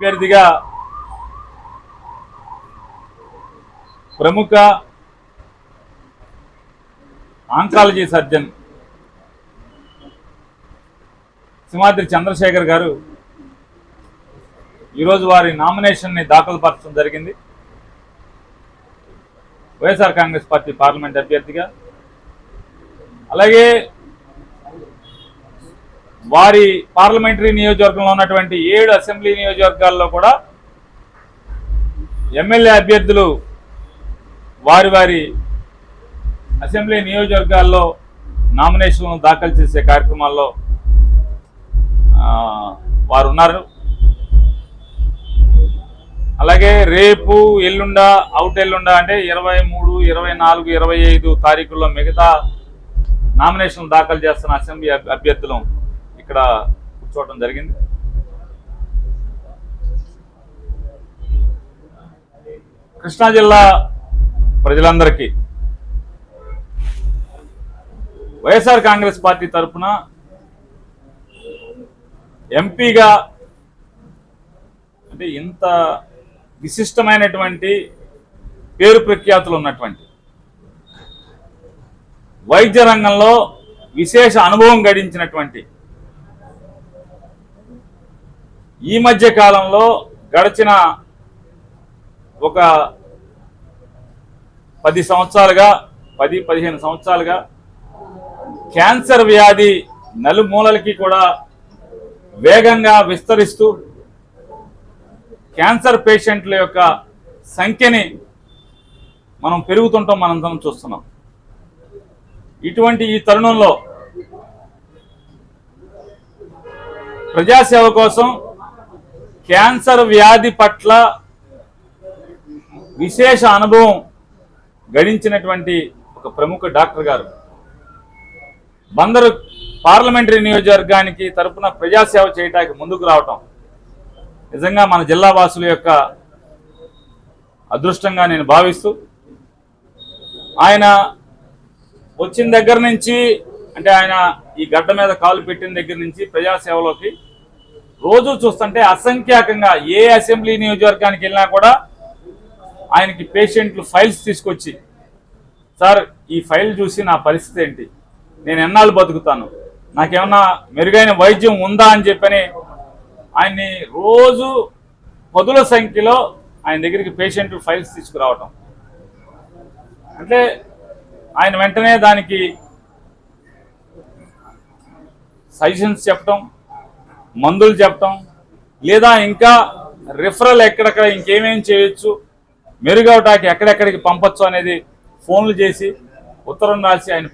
అభ్యర్థిగా ప్రముఖ oncology surgeon Simhadri Chandrasekhar గారు ఈరోజు వారి నామినేషన్ని దాఖలు పరచడం జరిగింది. వైఎస్ఆర్ కాంగ్రెస్ పార్టీ పార్లమెంట్ అభ్యర్థిగా. అలాగే వారి పార్లమెంటరీ నియోజకవర్గంలో ఉన్నటువంటి ఏడు అసెంబ్లీ నియోజకవర్గాల్లో కూడా ఎమ్మెల్యే అభ్యర్థులు వారి వారి అసెంబ్లీ నియోజకవర్గాల్లో నామినేషన్లను దాఖలు చేసే కార్యక్రమాల్లో వారు ఉన్నారు. అలాగే రేపు ఎల్లుండ అవుట్ ఎల్లుండ అంటే ఇరవై మూడు ఇరవై నాలుగు ఇరవై ఐదు తారీఖుల్లో మిగతా నామినేషన్ దాఖలు చేస్తున్న అసెంబ్లీ అభ్యర్థులు ఇక్కడ కూర్చోవడం జరిగింది. కృష్ణా జిల్లా ప్రజలందరికీ వైఎస్ఆర్ కాంగ్రెస్ పార్టీ తరఫున ఎంపీగా అంటే ఇంత విశిష్టమైనటువంటి పేరు ప్రఖ్యాతులు ఉన్నటువంటి వైద్య రంగంలో విశేష అనుభవం గడించినటువంటి ఈ మధ్య కాలంలో గడిచిన ఒక పది సంవత్సరాలుగా పది పదిహేను సంవత్సరాలుగా క్యాన్సర్ వ్యాధి నలుమూలలకి కూడా వేగంగా విస్తరిస్తూ క్యాన్సర్ పేషెంట్ల యొక్క సంఖ్యని మనం పెరుగుతుంటాం మనందరం చూస్తున్నాం. ఇటువంటి ఈ తరుణంలో ప్రజాసేవ కోసం క్యాన్సర్ వ్యాధి పట్ల విశేష అనుభవం గడించినటువంటి ఒక ప్రముఖ డాక్టర్ గారు. బందరు పార్లమెంటరీ నియోజకవర్గానికి తరపున ప్రజాసేవ చేయడానికి ముందుకు రావటం నిజంగా మన జిల్లా వాసుల యొక్క అదృష్టంగా నేను భావిస్తూ ఆయన వచ్చిన దగ్గర నుంచి అంటే ఆయన ఈ గడ్డ మీద కాలు పెట్టిన దగ్గర నుంచి ప్రజాసేవలోకి రోజు చూస్తుంటే అసంఖ్యాకంగా ఏ అసెంబ్లీ నియోజకవర్గానికి వెళ్ళినా కూడా ఆయనకి పేషెంట్లు ఫైల్స్ తీసుకొచ్చి సార్ ఈ ఫైల్ చూసి నా పరిస్థితి ఏంటి? నేను ఎన్నాళ్ళు బతుకుతాను? నాకేమన్నా మెరుగైన వైద్యం ఉందా? అని చెప్పని ఆయన్ని రోజు పదుల సంఖ్యలో ఆయన దగ్గరికి పేషెంట్లు ఫైల్స్ తీసుకురావటం. అంటే ఆయన వెంటనే దానికి సజెషన్స్ చెప్పటం మందులు చెప్పటం లేదా ఇంకా రిఫరల్ ఎక్కడెక్కడ ఇంకేమేం చేయొచ్చు మెరుగవటానికి ఎక్కడెక్కడికి పంపచ్చు అనేది ఫోన్లు చేసి ఉత్తరం రాసి ఆయన